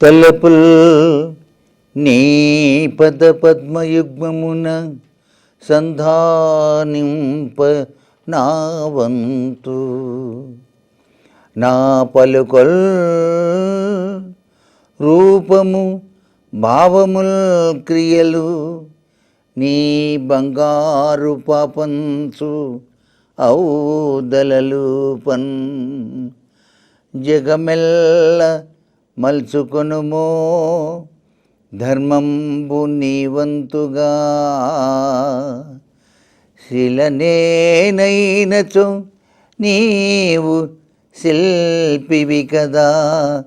తలపుల్ నీ పద పద్మయుగ్మమున సంధానింప నా వంతు. నా పలుకొల్ రూపము భావముల్ క్రియలు నీ బంగారు పాపంచు ఔదలలు పన్ జగమెల్ల మల్చుకొనుమో. ధర్మంబు నీవంతుగా. శిలనేనైనచు నీవు శిల్పివి కదా.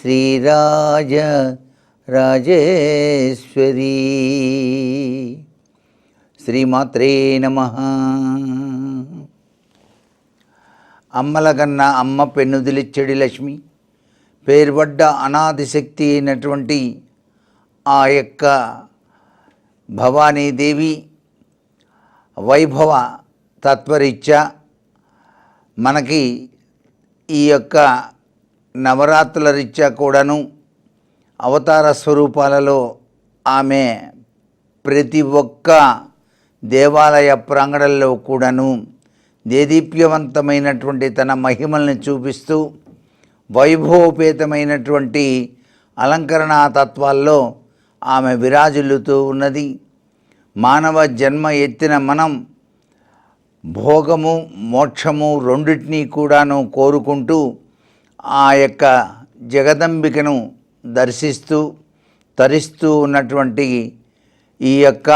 శ్రీరాజ రాజేశ్వరీ. శ్రీమాత్రే నమ. అమ్మల కన్నా అమ్మ పెన్నుదిలిచ్చడి లక్ష్మి. పేరుపడ్డ అనాది శక్తి అయినటువంటి ఆ యొక్క భవానీదేవి వైభవ తత్వరీత్యా మనకి ఈ యొక్క నవరాత్రుల రీత్యా కూడాను అవతార స్వరూపాలలో ఆమె ప్రతి ఒక్క దేవాలయ ప్రాంగణంలో కూడాను దేదీప్యవంతమైనటువంటి తన మహిమల్ని చూపిస్తూ వైభవోపేతమైనటువంటి అలంకరణా తత్వాల్లో ఆమె విరాజిల్లుతూ ఉన్నది. మానవ జన్మ ఎత్తిన మనం భోగము మోక్షము రెండింటినీ కూడాను కోరుకుంటూ ఆ యొక్క జగదంబికను దర్శిస్తూ తరిస్తూ ఉన్నటువంటి ఈ యొక్క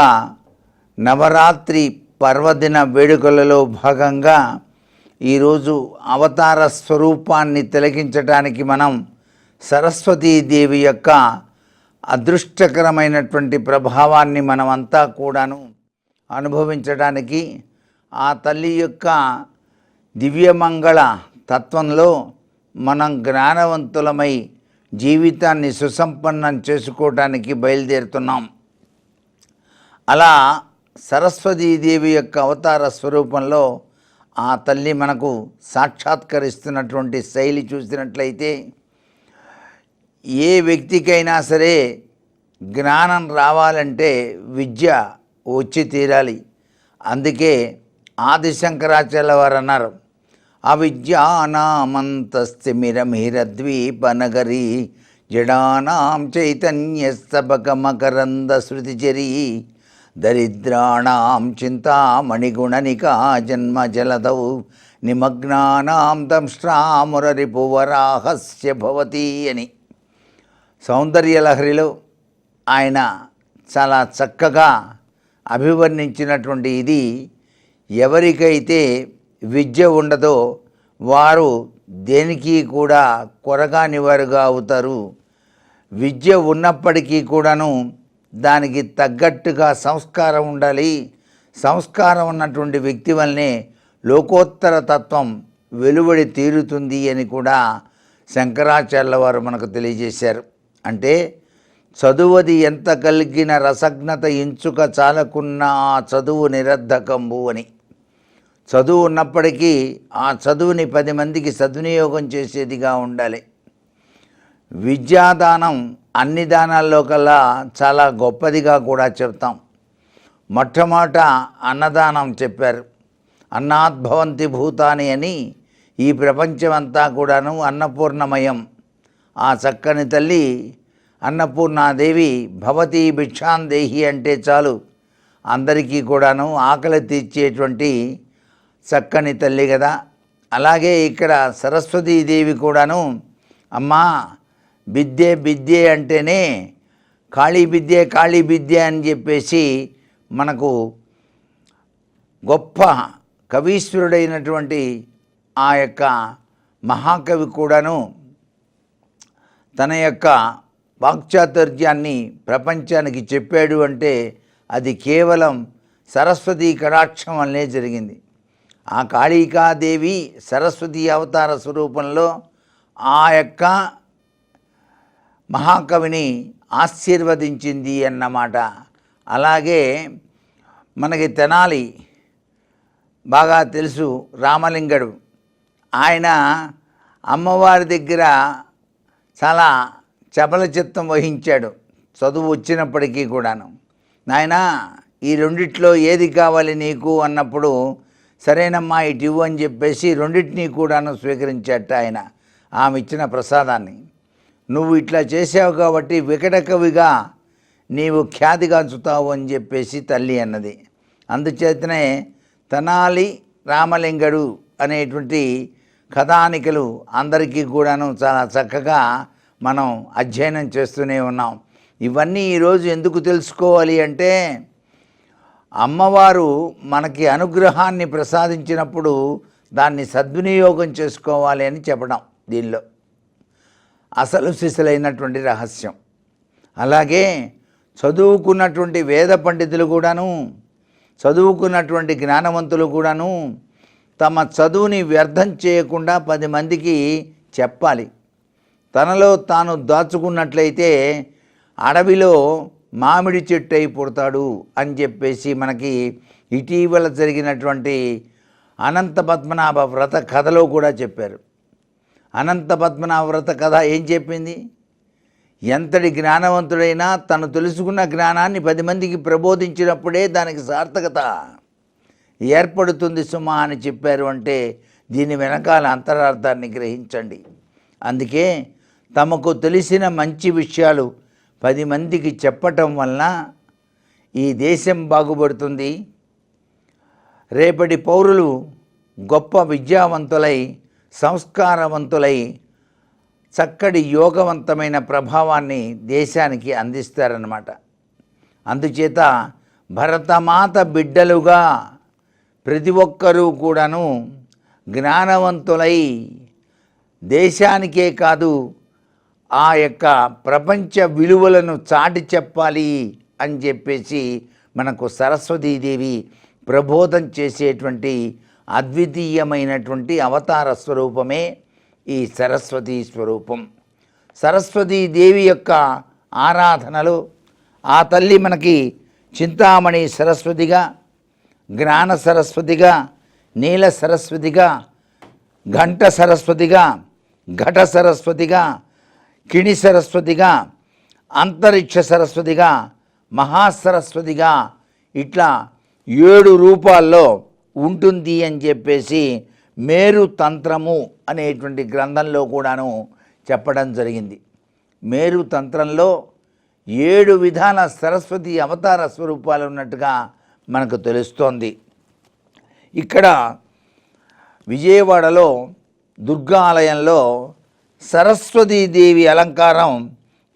నవరాత్రి పర్వదిన వేడుకలలో భాగంగా ఈరోజు అవతార స్వరూపాన్ని తిలకించడానికి మనం సరస్వతీదేవి యొక్క అదృష్టకరమైనటువంటి ప్రభావాన్ని మనమంతా కూడాను అనుభవించడానికి ఆ తల్లి యొక్క దివ్యమంగళ తత్వంలో మనం జ్ఞానవంతులమై జీవితాన్ని సుసంపన్నం చేసుకోవటానికి బయలుదేరుతున్నాం. అలా సరస్వతీదేవి యొక్క అవతార స్వరూపంలో ఆ తల్లి మనకు సాక్షాత్కరిస్తున్నటువంటి శైలి చూసినట్లయితే ఏ వ్యక్తికైనా సరే జ్ఞానం రావాలంటే విద్య వచ్చి తీరాలి. అందుకే ఆదిశంకరాచార్య వారు అన్నారు అవిద్యానామంతస్థిమిరమిరద్వీపనగరి జడానాం చైతన్యస్తబకమకరంద శృతిచరీ దరిద్రాణం చింతామణిగుణనికా జన్మ జలదౌ నిమగ్నానాం దంష్ట్రామురరిపువరాహస్య భవతి అని. సౌందర్యలహరిలో ఆయన చాలా చక్కగా అభివర్ణించినటువంటి ఇది. ఎవరికైతే విద్య ఉండదో వారు దేనికి కూడా కొరగాని వారుగా అవుతారు. విద్య ఉన్నప్పటికీ కూడాను దానికి తగ్గట్టుగా సంస్కారం ఉండాలి. సంస్కారం ఉన్నటువంటి వ్యక్తి వల్లనే లోకోత్తర తత్వం వెలువడి తీరుతుంది అని కూడా శంకరాచార్యుల వారు మనకు తెలియజేశారు. అంటే చదువది ఎంత కలిగిన రసజ్ఞత ఇంచుక చాలకున్న ఆ చదువు నిరర్ధకంబు అని. చదువు ఉన్నప్పటికీ ఆ చదువుని పది మందికి సద్వినియోగం చేసేదిగా ఉండాలి. విద్యాదానం అన్ని దానాల్లో కల్లా చాలా గొప్పదిగా కూడా చెప్తాం. మొట్టమొదట అన్నదానం చెప్పారు. అన్నాద్భవంతి భూతాని అని ఈ ప్రపంచమంతా కూడాను అన్నపూర్ణమయం. ఆ చక్కని తల్లి అన్నపూర్ణాదేవి భవతి భిక్షాందేహి అంటే చాలు. అందరికీ కూడాను ఆకలి తీర్చేటువంటి చక్కని తల్లి కదా అలాగే ఇక్కడ సరస్వతీదేవి కూడాను అమ్మా బిద్దే బిద్దే అంటేనే ఖాళీ బిద్దే ఖాళీ బిద్దే అని చెప్పేసి మనకు గొప్ప కవీశ్వరుడైనటువంటి ఆ యొక్క మహాకవి కూడాను తన యొక్క వాక్చాతుర్యాన్ని ప్రపంచానికి చెప్పాడు అంటే అది కేవలం సరస్వతీ కటాక్షం వల్లనే జరిగింది. ఆ కాళికాదేవి సరస్వతి అవతార స్వరూపంలో ఆ యొక్క మహాకవిని ఆశీర్వదించింది అన్నమాట అలాగే మనకి తెనాలి బాగా తెలుసు రామలింగడు. ఆయన అమ్మవారి దగ్గర చాలా చపల చిత్తం వహించాడు చదువు వచ్చినప్పటికీ కూడాను. నాయనా ఈ రెండిట్లో ఏది కావాలి నీకు అన్నప్పుడు సరేనమ్మా ఇటు ఇవ్వు అని చెప్పేసి రెండింటినీ కూడాను స్వీకరించట ఆయన. ఆమె ఇచ్చిన ప్రసాదాన్ని. నువ్వు ఇట్లా చేసావు కాబట్టి వికటకవిగా నీవు ఖ్యాతిగాంచుతావు అని చెప్పేసి తల్లి అన్నది. అందుచేతనే తనాలి రామలింగడు అనేటువంటి కథానికలు అందరికీ కూడాను చాలా చక్కగా మనం అధ్యయనం చేస్తూనే ఉన్నాం. ఇవన్నీ ఈరోజు ఎందుకు తెలుసుకోవాలి అంటే అమ్మవారు మనకి అనుగ్రహాన్ని ప్రసాదించినప్పుడు దాన్ని సద్వినియోగం చేసుకోవాలి అని చెప్పడం దీనిలో. అసలు సిసలైనటువంటి రహస్యం. అలాగే చదువుకున్నటువంటి వేద పండితులు కూడాను చదువుకున్నటువంటి జ్ఞానవంతులు కూడాను తమ చదువుని వ్యర్థం చేయకుండా పది మందికి చెప్పాలి. తనలో తాను దాచుకున్నట్లయితే అడవిలో మామిడి చెట్టు అయి పుడతాడు అని చెప్పేసి మనకి ఇటీవల జరిగినటువంటి అనంత పద్మనాభ వ్రత కథలో కూడా చెప్పారు. అనంత పద్మనావ్రత కథ ఏం చెప్పింది? ఎంతటి జ్ఞానవంతుడైనా తను తెలుసుకున్న జ్ఞానాన్ని పది మందికి ప్రబోధించినప్పుడే దానికి సార్థకత ఏర్పడుతుంది సుమా అని చెప్పారు అంటే దీని వెనకాల అంతరార్థాన్ని గ్రహించండి. అందుకే తమకు తెలిసిన మంచి విషయాలు పది మందికి చెప్పటం వలన ఈ దేశం బాగుపడుతుంది. రేపటి పౌరులు గొప్ప విద్యావంతులై సంస్కారవంతులై చక్కటి యోగవంతమైన ప్రభావాన్ని దేశానికి అందిస్తారన్నమాట. అందుచేత భరతమాత బిడ్డలుగా ప్రతి ఒక్కరూ కూడాను జ్ఞానవంతులై దేశానికే కాదు ఆ యొక్క ప్రపంచ విలువలను చాటి చెప్పాలి అని చెప్పేసి మనకు సరస్వతీదేవి ప్రబోధం చేసేటువంటి అద్వితీయమైనటువంటి అవతార స్వరూపమే ఈ సరస్వతీ స్వరూపం. సరస్వతీదేవి యొక్క ఆరాధనలు ఆ తల్లి మనకి చింతామణి సరస్వతిగా జ్ఞాన సరస్వతిగా నీల సరస్వతిగా ఘంట సరస్వతిగా ఘట సరస్వతిగా కిణి సరస్వతిగా అంతరిక్ష సరస్వతిగా మహాసరస్వతిగా ఇట్లా ఏడు రూపాల్లో ఉంటుంది అని చెప్పేసి మేరు తంత్రము అనేటువంటి గ్రంథంలో కూడాను చెప్పడం జరిగింది. మేరు తంత్రంలో ఏడు విధాల సరస్వతి అవతార స్వరూపాలు ఉన్నట్టుగా మనకు తెలుస్తోంది. ఇక్కడ విజయవాడలో దుర్గా ఆలయంలో సరస్వతీదేవి అలంకారం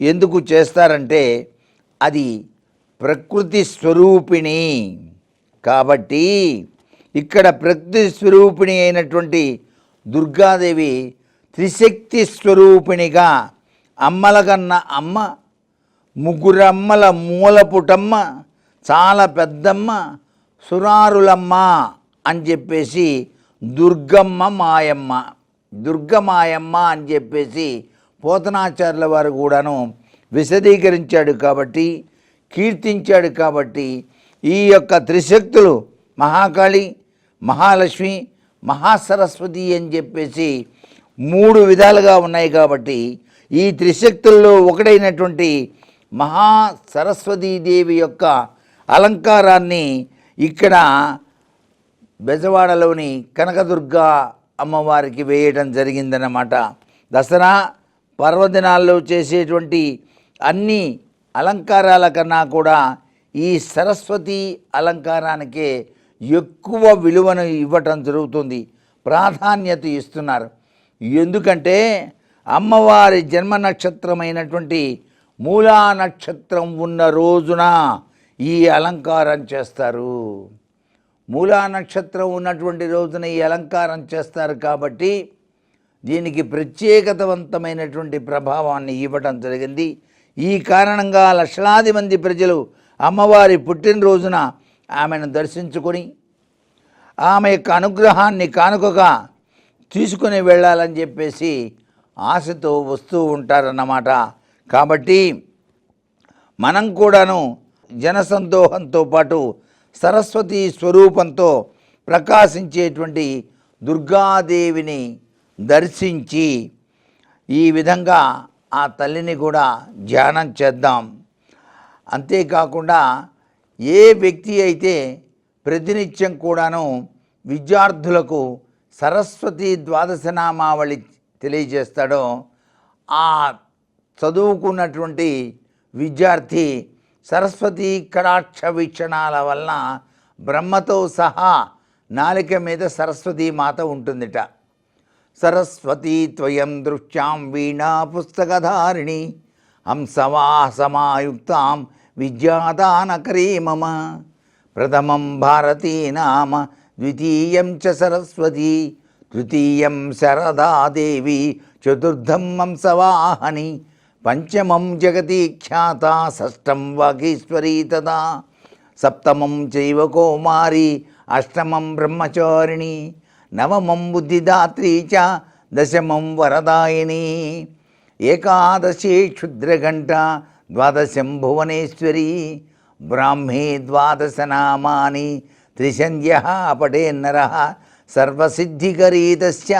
ఎందుకు చేస్తారంటే అది ప్రకృతి స్వరూపిణి కాబట్టి ఇక్కడ ప్రకృతి స్వరూపిణి అయినటువంటి దుర్గాదేవి త్రిశక్తి స్వరూపిణిగా అమ్మలకన్న అమ్మ ముగ్గురమ్మల మూలపుటమ్మ చాలా పెద్దమ్మ సురారులమ్మ అని చెప్పేసి దుర్గమ్మ మాయమ్మ. దుర్గమాయమ్మ అని చెప్పేసి పోతనాచార్యుల వారు కూడాను విశదీకరించాడు కాబట్టి కీర్తించాడు కాబట్టి ఈ యొక్క త్రిశక్తులు మహాకాళి మహాలక్ష్మి మహాసరస్వతి అని చెప్పేసి మూడు విధాలుగా ఉన్నాయి కాబట్టి ఈ త్రిశక్తుల్లో ఒకటైనటువంటి మహా సరస్వతీదేవి యొక్క అలంకారాన్ని ఇక్కడ బెజవాడలోని కనకదుర్గ అమ్మవారికి వేయడం జరిగిందన్నమాట. దసరా పర్వదినాల్లో చేసేటువంటి అన్ని అలంకారాల కన్నా కూడా ఈ సరస్వతి అలంకారానికే ఎక్కువ విలువను ఇవ్వటం జరుగుతుంది ప్రాధాన్యత ఇస్తున్నారు. ఎందుకంటే అమ్మవారి జన్మ నక్షత్రమైనటువంటి మూలా నక్షత్రం ఉన్న రోజున ఈ అలంకారం చేస్తారు. మూలా నక్షత్రం ఉన్నటువంటి రోజున ఈ అలంకారం చేస్తారు కాబట్టి దీనికి ప్రత్యేకతవంతమైనటువంటి ప్రభావాన్ని ఇవ్వటం జరిగింది. ఈ కారణంగా లక్షలాది మంది ప్రజలు అమ్మవారి పుట్టినరోజున ఆమెను దర్శించుకొని ఆమె యొక్క అనుగ్రహాన్ని కానుకగా తీసుకుని వెళ్ళాలని చెప్పేసి ఆశతో వస్తూ ఉంటారన్నమాట. కాబట్టి మనం కూడాను జనసందోహంతో పాటు సరస్వతి స్వరూపంతో ప్రకాశించేటువంటి దుర్గాదేవిని దర్శించి ఈ విధంగా ఆ తల్లిని కూడా ధ్యానం చేద్దాం. అంతేకాకుండా ఏ వ్యక్తి అయితే ప్రతినిత్యం కూడాను విద్యార్థులకు సరస్వతి ద్వాదశనామావళి తెలియజేస్తాడో ఆ చదువుకున్నటువంటి విద్యార్థి సరస్వతి కడాక్ష వీక్షణాల వలన బ్రహ్మతో సహా నాలిక మీద సరస్వతీ మాత ఉంటుందిట. సరస్వతీ త్వయం దృశ్యాం వీణా పుస్తకధారిణి హంసవాసమాయుక్తాం విద్యాదానకరీ మమ ప్రథమం భారతీ నామ ద్వితీయం చ సరస్వతి తృతీయం శరదాదేవి చతుర్థం హంసవాహని పంచమం జగతి ఖ్యాత షష్టం వాగీశ్వరీ తదా సప్తమం చైవ కౌమారి అష్టమం బ్రహ్మచారిణి నవమం బుద్ధిదాత్రీ చ దశమం వరదాయిని ఏకాదశి క్షుద్రఘంట ద్వాదశం భువనేశ్వరి బ్రాహ్మీ ద్వాదశనామాని త్రిసంధ్య పటేన్నర సర్వసిద్ధికరీతస్య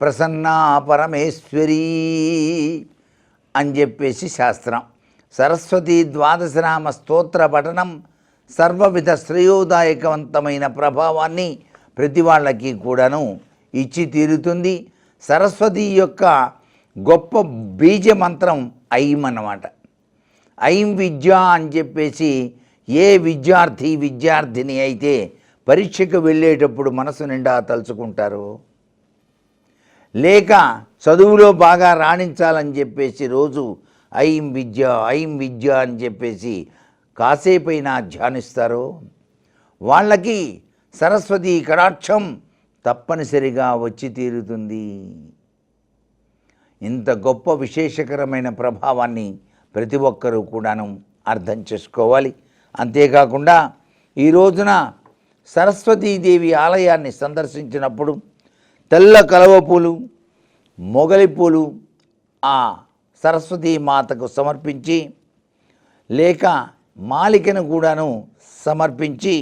ప్రసన్నా పరమేశ్వరీ అని చెప్పేసి శాస్త్రం. సరస్వతి ద్వాదశనామ స్తోత్ర పఠనం సర్వవిధ శ్రేయోదాయకవంతమైన ప్రభావాన్ని ప్రతి వాళ్ళకి కూడాను ఇచ్చి తీరుతుంది. సరస్వతి యొక్క గొప్ప బీజ మంత్రం ఐం అన్నమాట ఐం విద్య అని చెప్పేసి ఏ విద్యార్థి విద్యార్థిని అయితే పరీక్షకు వెళ్ళేటప్పుడు మనసు నిండా తలుచుకుంటారు? లేక చదువులో బాగా రాణించాలని చెప్పేసి రోజు ఐం విద్య ఐం విద్య అని చెప్పేసి కాసేపైనా ధ్యానిస్తారో? వాళ్ళకి సరస్వతి కడాక్షం తప్పనిసరిగా వచ్చి తీరుతుంది. ఇంత గొప్ప విశేషకరమైన ప్రభావాన్ని ప్రతి ఒక్కరూ కూడాను అర్థం చేసుకోవాలి. అంతేకాకుండా ఈ రోజున సరస్వతీదేవి ఆలయాన్ని సందర్శించినప్పుడు తెల్ల కలవ పూలు మొగలి పూలు ఆ సరస్వతీ మాతకు సమర్పించి లేక మాలికను కూడాను సమర్పించి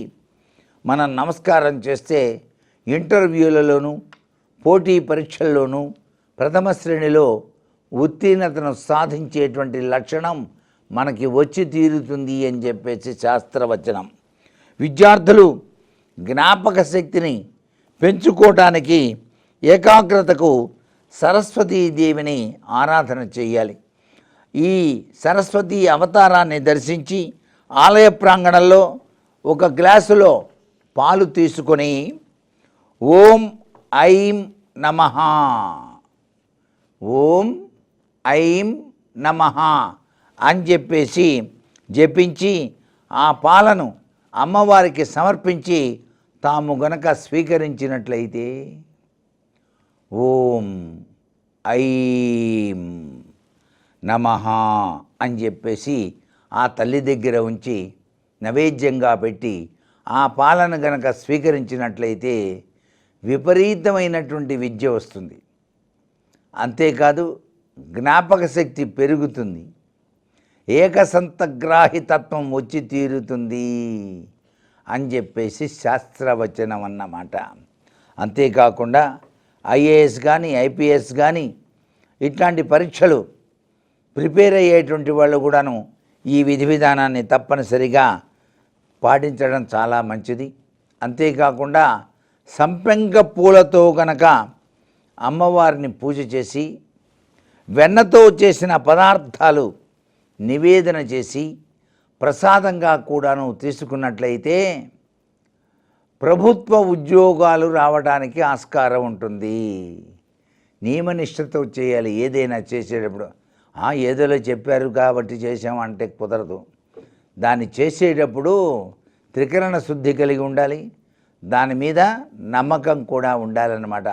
మనం నమస్కారం చేస్తే ఇంటర్వ్యూలలోనూ పోటీ పరీక్షల్లోనూ ప్రథమ శ్రేణిలో ఉత్తీర్ణతను సాధించేటువంటి లక్షణం మనకి వచ్చి తీరుతుంది అని చెప్పేసి శాస్త్రవచనం. విద్యార్థులు జ్ఞాపక శక్తిని పెంచుకోవటానికి ఏకాగ్రతకు సరస్వతీదేవిని ఆరాధన చేయాలి. ఈ సరస్వతి అవతారాన్ని దర్శించి ఆలయ ప్రాంగణంలో ఒక గ్లాసులో పాలు తీసుకొని ఓం ఐం నమ. ఓం ఐం నమ అని చెప్పేసి జపించి ఆ పాలను అమ్మవారికి సమర్పించి తాము గనక స్వీకరించినట్లయితే ఓం ఐం నమ అని చెప్పేసి ఆ తల్లి దగ్గర ఉంచి నైవేద్యంగా పెట్టి ఆ పాలన గనక స్వీకరించినట్లయితే విపరీతమైనటువంటి విద్య వస్తుంది. అంతేకాదు జ్ఞాపక శక్తి పెరుగుతుంది. ఏకసంతగ్రాహితత్వం వచ్చి తీరుతుంది అని చెప్పేసి శాస్త్రవచనం అన్నమాట అంతేకాకుండా ఐఏఎస్ కానీ ఐపీఎస్ కానీ ఇట్లాంటి పరీక్షలు ప్రిపేర్ అయ్యేటువంటి వాళ్ళు కూడాను ఈ విధి విధానాన్ని తప్పనిసరిగా పాటించడం చాలా మంచిది. అంతేకాకుండా సంపెంగ పూలతో గనక అమ్మవారిని పూజ చేసి వెన్నతో చేసిన పదార్థాలు నివేదన చేసి ప్రసాదంగా కూడాను తీసుకున్నట్లయితే ప్రభుత్వ ఉద్యోగాలు రావడానికి ఆస్కారం ఉంటుంది. నియమనిష్టతో చేయాలి. ఏదైనా చేసేటప్పుడు "ఆ, ఏదోలో చెప్పారు కాబట్టి చేసామంటే కుదరదు. దాన్ని చేసేటప్పుడు త్రికరణ శుద్ధి కలిగి ఉండాలి. దాని మీద నమ్మకం కూడా ఉండాలన్నమాట.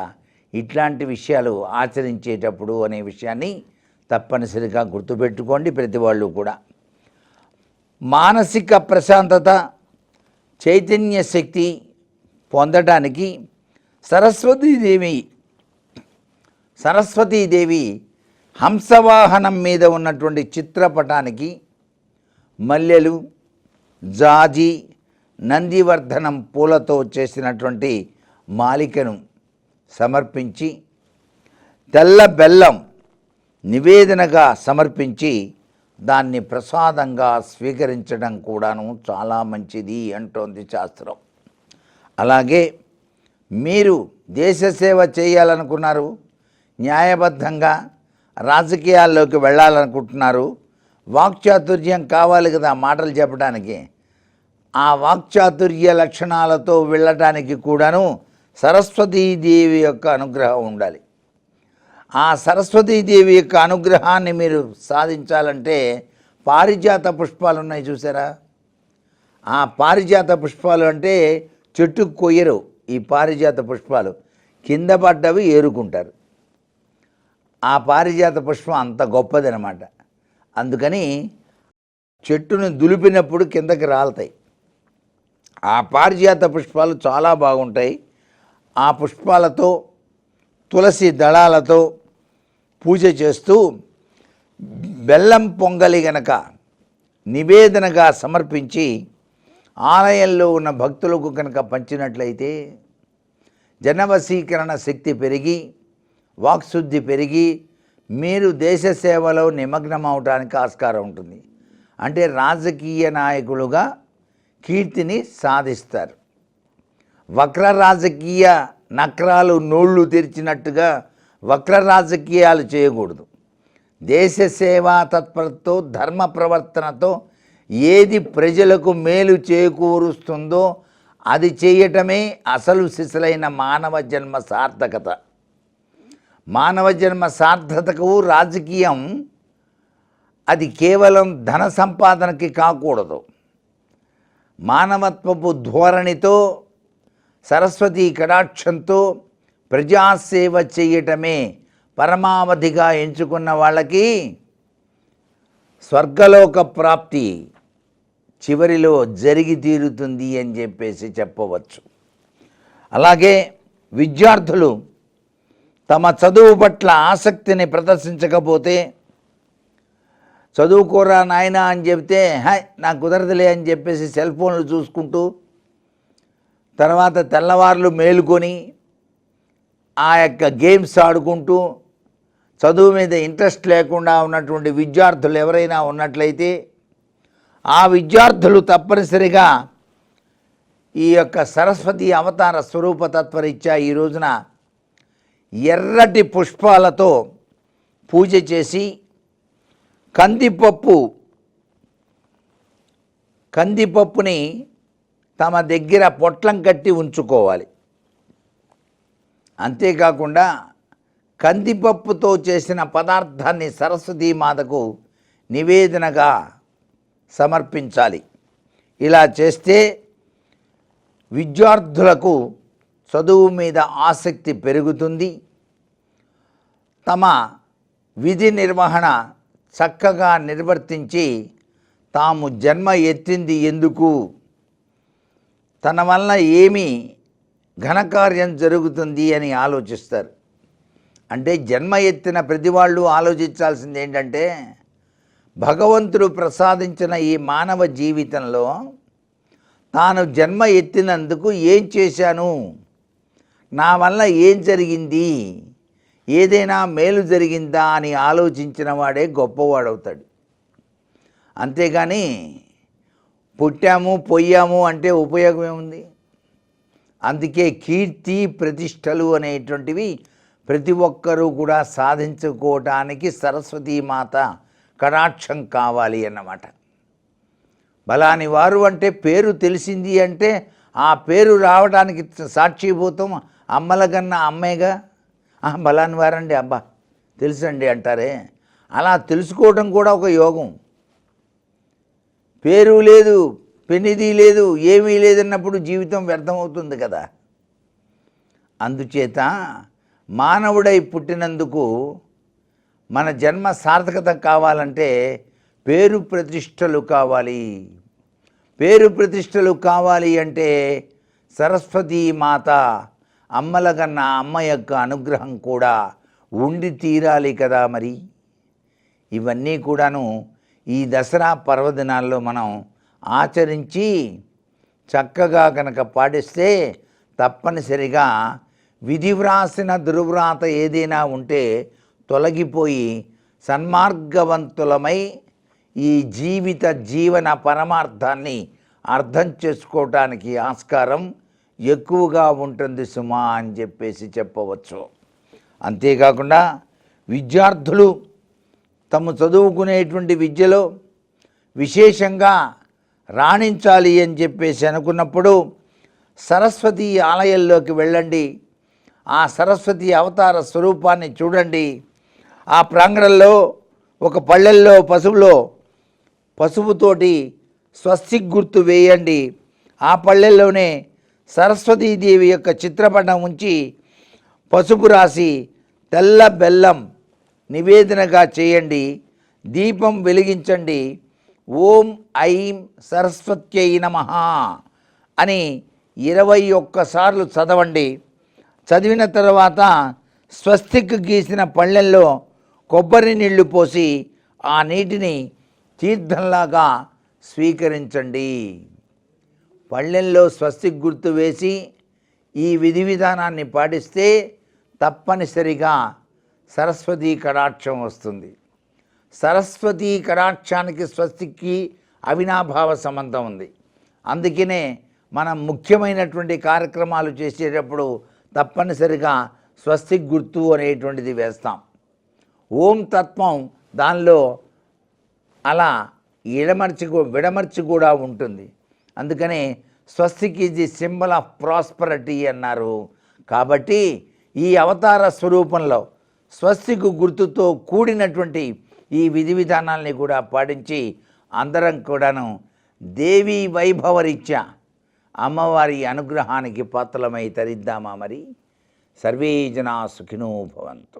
ఇట్లాంటి విషయాలు ఆచరించేటప్పుడు అనే విషయాన్ని తప్పనిసరిగా గుర్తుపెట్టుకోండి ప్రతి వాళ్ళు కూడా. మానసిక ప్రశాంతత చైతన్య శక్తి పొందడానికి సరస్వతీదేవి సరస్వతీదేవి హంసవాహనం మీద ఉన్నటువంటి చిత్రపటానికి మల్లెలు జాజి నందివర్ధనం పూలతో చేసినటువంటి మాలికను సమర్పించి తెల్ల బెల్లం నివేదనగా సమర్పించి దాన్ని ప్రసాదంగా స్వీకరించడం కూడాను చాలా మంచిది అంటోంది శాస్త్రం. అలాగే మీరు దేశ సేవ చేయాలనుకున్నారు న్యాయబద్ధంగా రాజకీయాల్లోకి వెళ్ళాలనుకుంటున్నారు వాక్చాతుర్యం కావాలి కదా మాటలు చెప్పడానికి. ఆ వాక్చాతుర్య లక్షణాలతో వెళ్ళటానికి కూడాను సరస్వతీదేవి యొక్క అనుగ్రహం ఉండాలి. ఆ సరస్వతీదేవి యొక్క అనుగ్రహాన్ని మీరు సాధించాలంటే పారిజాత పుష్పాలు ఉన్నాయి చూసారా? ఆ పారిజాత పుష్పాలు అంటే చెట్టు కొయ్యరు ఈ పారిజాత పుష్పాలు. కింద పడ్డవి ఏరుకుంటారు. ఆ పారిజాత పుష్పం అంత గొప్పదనమాట. అందుకని చెట్టును దులిపినప్పుడు కిందకి రాలుతాయి. ఆ పారిజాత పుష్పాలు చాలా బాగుంటాయి. ఆ పుష్పాలతో తులసి దళాలతో పూజ చేస్తూ బెల్లం పొంగలి గనక నివేదనగా సమర్పించి ఆలయంలో ఉన్న భక్తులకు కనుక పంచినట్లయితే జనవశీకరణ శక్తి పెరిగి వాక్శుద్ధి పెరిగి మీరు దేశ సేవలో నిమగ్నం అవడానికి ఆస్కారం ఉంటుంది. అంటే రాజకీయ నాయకులుగా కీర్తిని సాధిస్తారు. వక్ర రాజకీయ నక్రాలు నోళ్ళు తెరిచినట్టుగా వక్ర రాజకీయాలు చేయకూడదు. దేశ సేవా తత్పరతో ధర్మ ప్రవర్తనతో ఏది ప్రజలకు మేలు చేకూరుస్తుందో అది చేయటమే అసలు సిసలైన మానవ జన్మ సార్థకత. మానవ జన్మ సార్థకకు రాజకీయం అది కేవలం ధన సంపాదనకి కాకూడదు. మానవత్వపు ధోరణితో సరస్వతి కటాక్షంతో ప్రజాసేవ చేయటమే పరమావధిగా ఎంచుకున్న వాళ్ళకి స్వర్గలోక ప్రాప్తి చివరిలో జరిగి తీరుతుంది అని చెప్పేసి చెప్పవచ్చు. అలాగే విద్యార్థులు తమ చదువు పట్ల ఆసక్తిని ప్రదర్శించకపోతే చదువుకోరా నాయనా అని చెప్తే హాయ్ నాకు కుదరదులే అని చెప్పేసి సెల్ ఫోన్లు చూసుకుంటూ తర్వాత తెల్లవార్లు మేలుకొని ఆ యొక్క గేమ్స్ ఆడుకుంటూ చదువు మీద ఇంట్రెస్ట్ లేకుండా ఉన్నటువంటి విద్యార్థులు ఎవరైనా ఉన్నట్లయితే ఆ విద్యార్థులు తప్పనిసరిగా ఈ యొక్క సరస్వతి అవతార స్వరూపతత్వరీత్యా ఈ రోజున ఎర్రటి పుష్పాలతో పూజ చేసి కందిపప్పు కందిపప్పుని తమ దగ్గర పొట్లం కట్టి ఉంచుకోవాలి. అంతేకాకుండా కందిపప్పుతో చేసిన పదార్థాన్ని సరస్వతీ మాతకు నివేదనగా సమర్పించాలి. ఇలా చేస్తే విద్యార్థులకు చదువు మీద ఆసక్తి పెరుగుతుంది. తమ విధి నిర్వహణ చక్కగా నిర్వర్తించి తాము జన్మ ఎత్తింది ఎందుకు? తన వల్ల ఏమి ఘనకార్యం జరుగుతుంది అని ఆలోచిస్తారు. అంటే జన్మ ఎత్తిన ప్రతి వాళ్ళు ఆలోచించాల్సింది ఏంటంటే భగవంతుడు ప్రసాదించిన ఈ మానవ జీవితంలో తాను జన్మ ఎత్తినందుకు ఏం చేశాను? నా వల్ల ఏం జరిగింది? ఏదైనా మేలు జరిగిందా అని ఆలోచించిన వాడే గొప్పవాడవుతాడు. అంతేగాని పుట్టాము పొయ్యాము అంటే ఉపయోగం ఏముంది? అందుకే కీర్తి ప్రతిష్టలు అనేటువంటివి ప్రతి ఒక్కరూ కూడా సాధించుకోవటానికి సరస్వతీమాత కటాక్షం కావాలి అన్నమాట. బలాని వారు అంటే పేరు తెలిసింది అంటే ఆ పేరు రావడానికి సాక్షిభూతం అమ్మలకన్నా అమ్మేగా? "ఆ, బలాని వారండి అబ్బా తెలుసండి అంటారే. అలా తెలుసుకోవడం కూడా ఒక యోగం. పేరు లేదు పెనిది లేదు ఏమీ లేదన్నప్పుడు జీవితం వ్యర్థమవుతుంది కదా. అందుచేత మానవుడై పుట్టినందుకు మన జన్మ సార్థకత కావాలంటే పేరు ప్రతిష్టలు కావాలి. పేరు ప్రతిష్టలు కావాలి అంటే సరస్వతీ మాత అమ్మలగన్న అమ్మ యొక్క అనుగ్రహం కూడా ఉండి తీరాలి కదా మరి. ఇవన్నీ కూడాను ఈ దసరా పర్వదినాల్లో మనం ఆచరించి చక్కగా కనుక పాటిస్తే తప్పనిసరిగా విధి వ్రాసిన దుర్వ్రాత ఏదైనా ఉంటే తొలగిపోయి సన్మార్గవంతులమై ఈ జీవిత జీవన పరమార్థాన్ని అర్థం చేసుకోవటానికి ఆస్కారం ఎక్కువగా ఉంటుంది సుమా అని చెప్పేసి చెప్పవచ్చు. అంతేకాకుండా విద్యార్థులు తమ చదువుకునేటువంటి విద్యలో విశేషంగా రాణించాలి అని చెప్పేసి అనుకున్నప్పుడు సరస్వతి ఆలయంలోకి వెళ్ళండి. ఆ సరస్వతి అవతార స్వరూపాన్ని చూడండి. ఆ ప్రాంగణంలో ఒక పళ్ళెల్లో పశువులో పసుపుతోటి స్వస్తిక్ గుర్తు వేయండి. ఆ పళ్ళెల్లోనే సరస్వతీదేవి యొక్క చిత్రపటం ఉంచి పసుపు రాసి తెల్ల బెల్లం నివేదనగా చేయండి దీపం వెలిగించండి. ఓం ఐం సరస్వత్యై నమ అని ఇరవై ఒక్కసార్లు చదవండి. చదివిన తర్వాత స్వస్తిక్ గీసిన పళ్ళెల్లో కొబ్బరి నీళ్ళు పోసి ఆ నీటిని తీర్థంలాగా స్వీకరించండి. పళ్ళెల్లో స్వస్తిక్ గుర్తు వేసి ఈ విధి విధానాన్ని పాటిస్తే తప్పనిసరిగా సరస్వతీ కటాక్షం వస్తుంది. సరస్వతీ కటాక్షానికి స్వస్తికి అవినాభావ సంబంధం ఉంది. అందుకనే మనం ముఖ్యమైనటువంటి కార్యక్రమాలు చేసేటప్పుడు తప్పనిసరిగా స్వస్తిక్ గుర్తు అనేటువంటిది వేస్తాం. ఓం తత్వం దానిలో అలా ఇడమర్చి విడమర్చి కూడా ఉంటుంది. అందుకనే swastik is the symbol of prosperity అన్నారు. కాబట్టి ఈ అవతార స్వరూపంలో స్వస్తికు గుర్తుతో కూడినటువంటి ఈ విధి విధానాల్ని కూడా పాటించి అందరం కూడాను దేవీ వైభవరీత్యా అమ్మవారి అనుగ్రహానికి పాత్రలమై తరిద్దామా మరి? సర్వే జనా సుఖినో భవంతు.